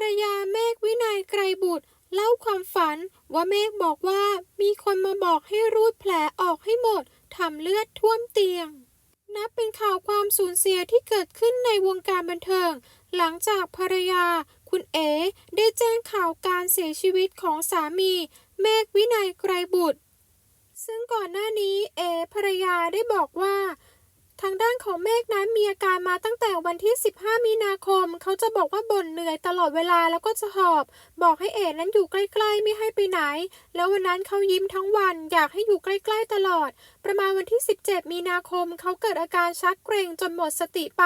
รรยาเมฆวินัยไกรบุตร เล่าความฝันว่าเมฆบอกว่ามีคนมาบอกให้รูดแผลออกให้หมดทำเลือดท่วมเตียง นับเป็นข่าวความสูญเสียที่เกิดขึ้นในวงการบันเทิง หลังจากภรรยา คุณเอ๋ได้แจ้งข่าวการเสียชีวิตของสามี เมฆวินัยไกรบุตร ซึ่งก่อนหน้านี้เอ๋ภรรยาได้บอกว่า ทางด้านของเมฆนั้นมีอาการมาตั้งแต่วันที่ 15 มีนาคม เขาจะบอกว่าบ่นเหนื่อยตลอดเวลาแล้วก็จะหอบ บอกให้เอ๋นั้นอยู่ใกล้ๆ ไม่ให้ไปไหน แล้ววันนั้นเขายิ้มทั้งวันอยากให้อยู่ใกล้ๆตลอด ประมาณวันที่ 17 มีนาคม เขาเกิดอาการชักเกร็งจนหมดสติไป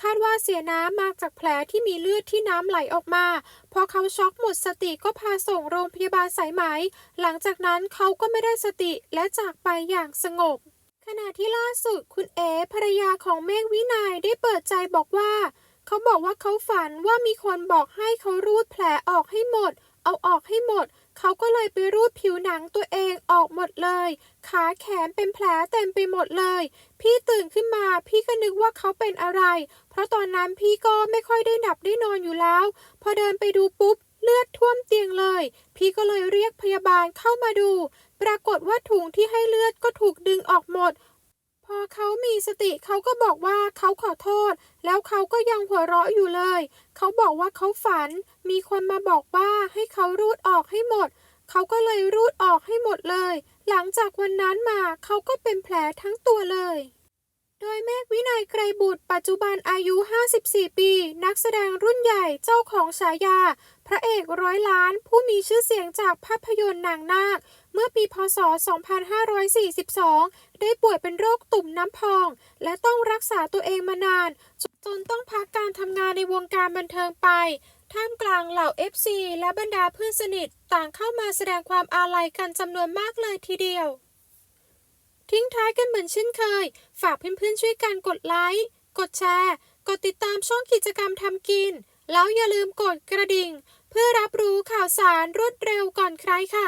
คาดว่าเสียน้ำมาจากแผลที่มีเลือดที่น้ำไหลออกมา พอเขาช็อกหมดสติก็พาส่งโรงพยาบาลสายไหม หลังจากนั้นเขาก็ไม่ได้สติและจากไปอย่างสงบ ขณะที่ล่าสุดคุณเอ๋ภรรยาของเมฆวินัยได้เปิดใจบอกว่า เขาบอกว่าเขาฝันว่ามีคนบอกให้เขารูดแผลออกให้หมด เอาออกให้หมด เขาก็เลยไปรูดผิวหนังตัวเองออกหมดเลย ขาแขนเป็นแผลเต็มไปหมดเลย พี่ตื่นขึ้นมาพี่ก็นึกว่าเขาเป็นอะไร เพราะตอนนั้นพี่ก็ไม่ค่อยได้หลับได้นอนอยู่แล้ว พอเดินไปดูปุ๊บ ลือดท่วมเตียงเลย พี่ก็เลยเรียกพยาบาลเข้ามาดู ปรากฏว่าถุงที่ให้เลือดก็ถูกดึงออกหมด พอเขามีสติเขาก็บอกว่าเขาขอโทษ แล้วเขาก็ยังหัวเราะอยู่เลย เขาบอกว่าเขาฝัน มีคนมาบอกว่าให้เขารูดออกให้หมด เขาก็เลยรูดออกให้หมดเลย หลังจากวันนั้นมาเขาก็เป็นแผลทั้งตัวเลย โดยเมฆวินัยไกรบุตร ปัจจุบันอายุ 54 ปี นักแสดงรุ่นใหญ่เจ้าของฉายา พระเอกร้อยล้าน ผู้มีชื่อเสียงจากภาพยนตร์นางนาค เมื่อปีพศ 2542 ได้ป่วยเป็นโรคตุ่มน้ำพอง และต้องรักษาตัวเองมานาน จนต้องพักการทำงานในวงการบันเทิงไป ท่ามกลางเหล่า FC และบรรดาเพื่อนสนิท ต่างเข้ามาแสดงความอาลัยกันจำนวนมากเลยทีเดียว ทิ้งท้ายกันเหมือนเช่นเคย ฝากเพื่อนๆช่วยกันกดไลค์ กดแชร์ กดติดตามช่องกิจกรรมทำกิน แล้วอย่าลืมกดกระดิ่ง เพื่อรับรู้ข่าวสารรวดเร็วก่อนใครค่ะ